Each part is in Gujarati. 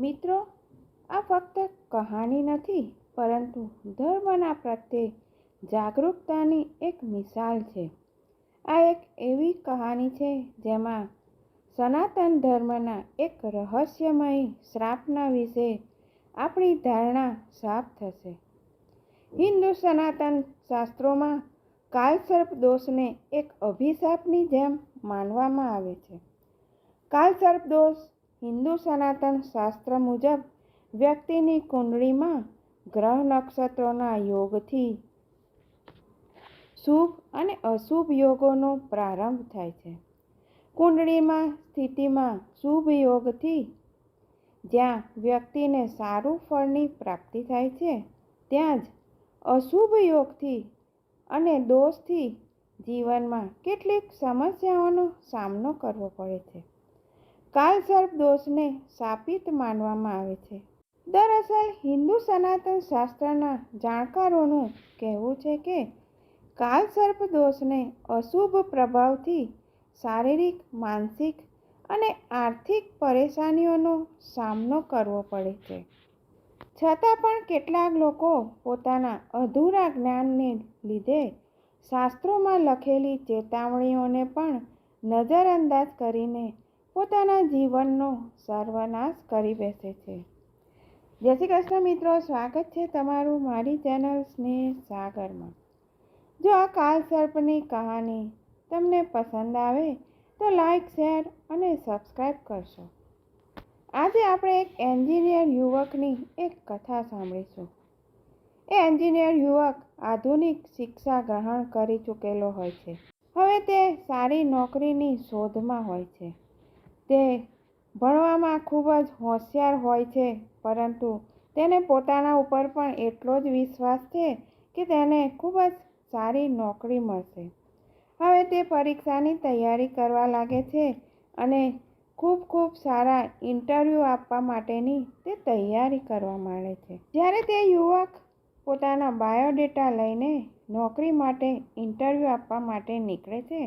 મિત્રો, આ ફક્ત કહાની નથી, પરંતુ ધર્મના પ્રત્યે જાગૃતતાની એક મિસાલ છે. આ એક એવી કહાની છે જેમાં સનાતન ધર્મના એક રહસ્યમય શ્રાપના વિશે આપણી ધારણા સાફ થશે. હિન્દુ સનાતન શાસ્ત્રોમાં કાલસર્પ દોષને એક અભિશાપની જેમ માનવામાં આવે છે. કાલસર્પ દોષ હિન્દુ સનાતન શાસ્ત્ર મુજબ વ્યક્તિની કુંડળીમાં ગ્રહ નક્ષત્રોના યોગથી શુભ અને અશુભ યોગોનો પ્રારંભ થાય છે. કુંડળીમાં સ્થિતિમાં શુભ યોગથી જ્યાં વ્યક્તિને સારું ફળની પ્રાપ્તિ થાય છે, ત્યાં જ અશુભ યોગથી અને દોષથી જીવનમાં કેટલીક સમસ્યાઓનો સામનો કરવો પડે છે. કાલસર્પ દોષને શાપિત માનવામાં આવે છે. દરઅસલ હિન્દુ સનાતન શાસ્ત્રના જાણકારોનું કહેવું છે કે કાલસર્પ દોષને અશુભ પ્રભાવથી શારીરિક, માનસિક અને આર્થિક પરેશાનીઓનો સામનો કરવો પડે છે. છતાં પણ કેટલાક લોકો પોતાના અધૂરા જ્ઞાનને લીધે શાસ્ત્રોમાં લખેલી ચેતવણીઓને પણ નજરઅંદાજ કરીને પોતાના જીવનનો સર્વનાશ કરી બેસે છે. જય શ્રી કૃષ્ણ મિત્રો, સ્વાગત છે તમારું મારી ચેનલ સ્નેહ સાગરમાં. જો આ કાલ સર્પની કહાની તમને પસંદ આવે તો લાઈક, શેર અને સબસ્ક્રાઈબ કરશો. આજે આપણે એક એન્જિનિયર યુવકની એક કથા સાંભળીશું. એ એન્જિનિયર યુવક આધુનિક શિક્ષા ગ્રહણ કરી ચૂકેલો હોય છે. હવે તે સારી નોકરીની શોધમાં હોય છે. તે ભણવામાં ખૂબ જ હોશિયાર હોય છે, પરંતુ તેને પોતાના ઉપર પણ એટલો જ વિશ્વાસ છે કે તેને ખૂબ જ સારી નોકરી મળશે. હવે તે પરીક્ષાની તૈયારી કરવા લાગે છે અને ખૂબ ખૂબ સારા ઇન્ટરવ્યૂ આપવા માટેની તે તૈયારી કરવા માંડે છે. જ્યારે તે યુવક પોતાના બાયોડેટા લઈને નોકરી માટે ઇન્ટરવ્યૂ આપવા માટે નીકળે છે,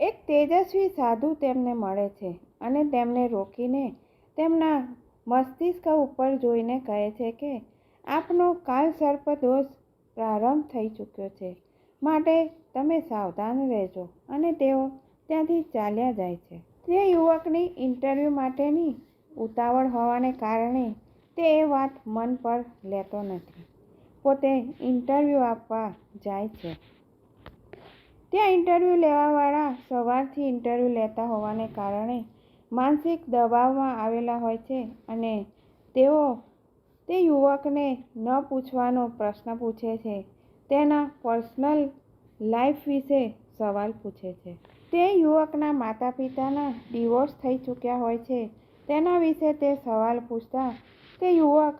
એક તેજસ્વી સાધુ તેમને મળે છે. અને તેમને રોકીને તેમના મસ્તિષ્ક ઉપર જોઈને કહે છે કે, આપનો કાલસર્પ દોષ પ્રારંભ થઈ ચૂક્યો છે. માટે તમે સાવધાન રહેજો. અને તેઓ ત્યાંથી ચાલ્યા જાય છે. તે યુવકની ઇન્ટરવ્યૂ માટેની ઉતાવળ હોવાને કારણે તે એ વાત મન પર લેતો નથી. પોતે ઇન્ટરવ્યૂ આપવા જાય છે. ત્યાં ઇન્ટરવ્યૂ લેવાવાળા સવારથી ઇન્ટરવ્યૂ લેતા હોવાને કારણે માનસિક દબાવમાં આવેલા હોય છે અને તેઓ તે યુવકને ન પૂછવાનો પ્રશ્ન પૂછે છે, તેના પર્સનલ લાઈફ વિશે સવાલ પૂછે છે. તે યુવકના માતા પિતાના ડિવોર્સ થઈ ચૂક્યા હોય છે, તેના વિશે તે સવાલ પૂછતા તે યુવક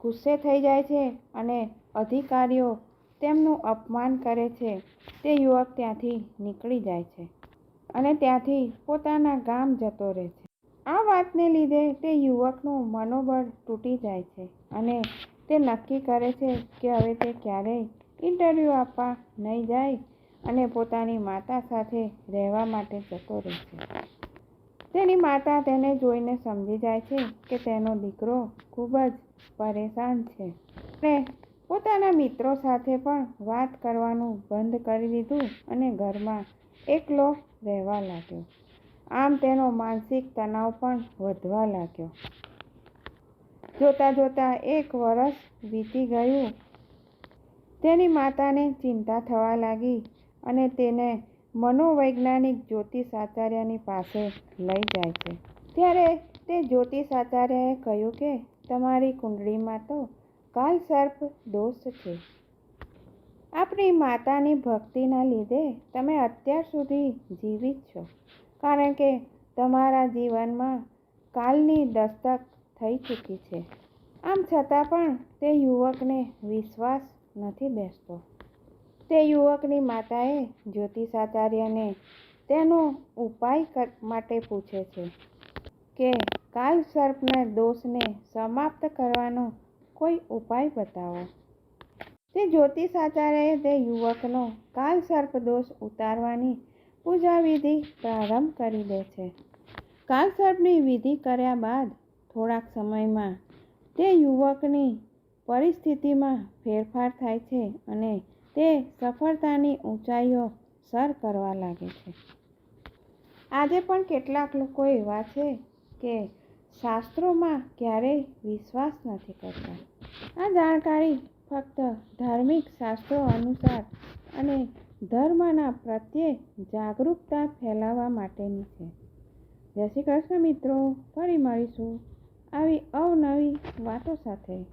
ગુસ્સે થઈ જાય છે અને અધિકારીઓ તેમનું અપમાન કરે છે. તે યુવક ત્યાંથી નીકળી જાય છે. અને ત્યાંથી પોતાના ગામ જતો રહે છે. આ વાતને લીધે તે યુવકનું મનોબળ તૂટી જાય છે અને તે નક્કી કરે છે કે હવે તે ક્યારેય ઇન્ટરવ્યૂ આપવા નહીં જાય અને પોતાની માતા સાથે રહેવા માટે જતો રહે છે. તેની માતા તેને જોઈને સમજી જાય છે કે તેનો દીકરો ખૂબ જ પરેશાન છે. અને પોતાના મિત્રો સાથે પણ વાત કરવાનું બંધ કરી દીધું અને ઘરમાં એકલો રહેવા લાગ્યો. આમ તેનો માનસિક તણાવ પણ વધવા લાગ્યો. જોતાં જોતાં એક વર્ષ વીતી ગયું. તેની માતાને ચિંતા થવા લાગી અને તેને મનોવૈજ્ઞાનિક જ્યોતિષ આચાર્યની પાસે લઈ જાય છે. ત્યારે તે જ્યોતિષ આચાર્યએ કહ્યું કે, તમારી કુંડળીમાં તો કાલસર્પ દોષ છે. આપણી માતાની ભક્તિના લીધે તમે અત્યાર સુધી જીવિત છો. કારણ કે તમારા જીવનમાં કાલની દસ્તક થઈ ચૂકી છે. આમ છતાં પણ તે યુવકને વિશ્વાસ નથી બેસતો. તે યુવકની માતાએ જ્યોતિષાચાર્યને તેનો ઉપાય માટે પૂછે છે કે કાલ સર્પના દોષને સમાપ્ત કરવાનો કોઈ ઉપાય બતાવો? તે જ્યોતિષ આચાર્યએ તે યુવકનો કાલ સર્પ દોષ ઉતારવાની પૂજા વિધિ પ્રારંભ કરી દે છે. કાલ સર્પની વિધિ કર્યા બાદ થોડાક સમયમાં તે યુવકની પરિસ્થિતિમાં ફેરફાર થાય છે અને તે સફળતાની ઊંચાઈઓ સર કરવા લાગે છે. આજે પણ કેટલાક લોકો એવા છે કે શાસ્ત્રોમાં ક્યારેય વિશ્વાસ નથી કરતા. આ જાણકારી ફક્ત ધાર્મિક શાસ્ત્રો અનુસાર અને ધર્મના પ્રત્યે જાગૃતતા ફેલાવવા માટેની છે. જય શ્રી કૃષ્ણ મિત્રો, ફરી મળીશું આવી અવનવી વાતો સાથે.